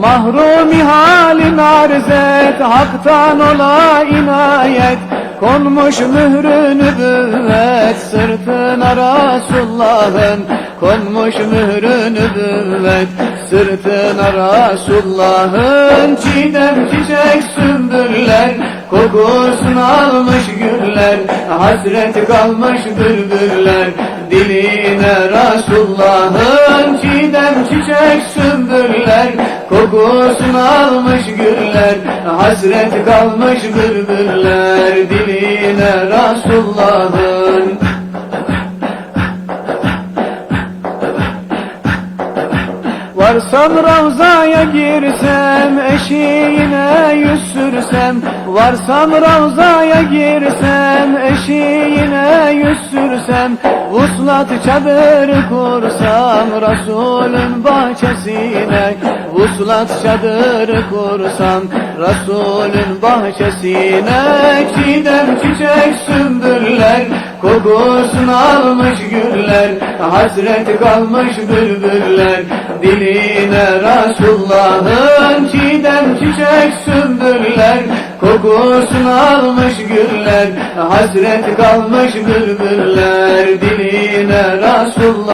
Mahrumi halin arz et Hak'tan ola inayet. Konmuş mührü nübüvvet Sırtına Resulullah'ın Konmuş mührü nübüvvet Sırtına Resulullah'ın Çiğdem çiçek sümbüller Kokusunu almış güller. Hasret kalmış bülbüller Diline Resulullah'ın Çiğdem çiçek sümbüller Kokusunu almış güller Hasret kalmış bülbüller Diline Resulullah'ın. Varsam Ravza'ya girsem Eşiğine yüz sürsem. Varsam Ravza'ya girsem Eşiğine yüz sürsem. Vuslat çadırı kursam Resulün bahçesine Vuslat çadırı kursam Resulün bahçesine Çiğdem çiçek sümbüller. Kokusunu almış güller Hasret kalmış bülbüller. Diline Resulullah'ın Çiğdem çiçek sümbüller. Kokusunu almış güller Hasret kalmış bülbüller. Diline Resulullah